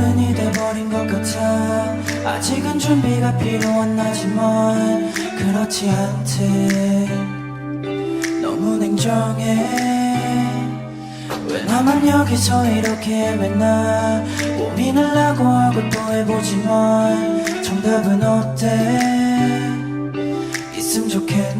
어른이 돼버린 것 같아. 아직은 준비가 필요한 나지만 그렇지 않대. 너무 냉정해 왜 나만 여기서 이렇게 헤매나 고민을 하고 하고 또 해보지만 정답은 없대 있음 좋겠네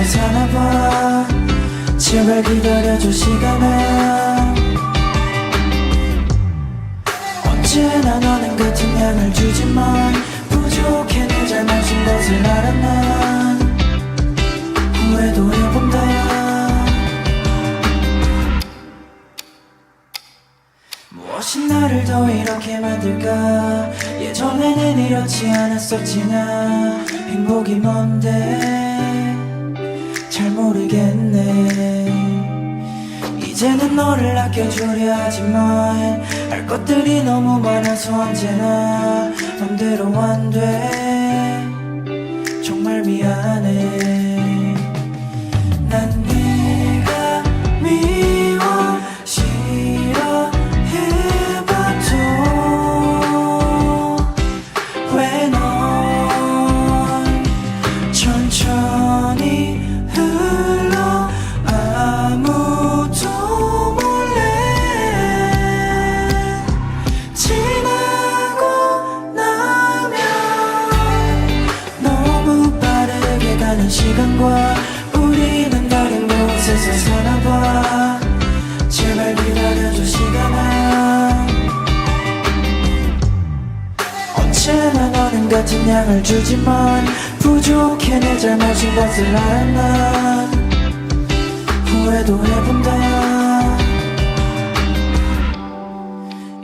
곳에서 사나봐. 제발 기다려줘 시간아 언제나 너는 같은 양을 주지만 부족해 내 잘못인 것을 난 후회도 해본다. 무엇이 나를 더 이렇게 만들까? 예전에는 이렇지 않았었지 나 행복이 뭔데 잘 모르겠네. 이제는 너를 아껴주려 하지만 할 것들이 너무 많아서 언제나 맘대로 안돼 시간과 우리는 다른 곳에서 사나봐. 제발 기다려줘 시간아. 언제나 너는 같은 양을 주지만 부족해 내 잘못인 것을 알아 난 후회도 해본다.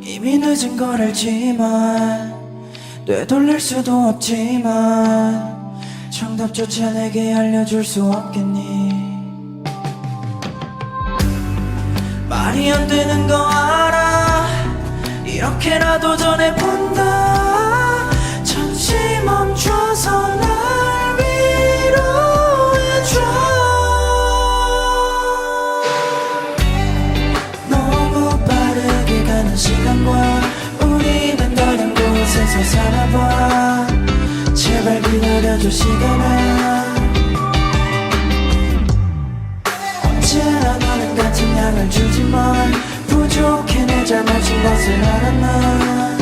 이미 늦은 걸 알지만 되돌릴 수도 없지만 정답조차 내게 알려줄 수 없겠니? 말이 안 되는 거 알아? 이렇게라도 전해본다. 잠시 멈춰서 날 위로해줘. 너무 빠르게 가는 시간과 기다려줘 시간아 언제나 너는 같은 양을 주지만 부족해 내 잘못인 것을 해본다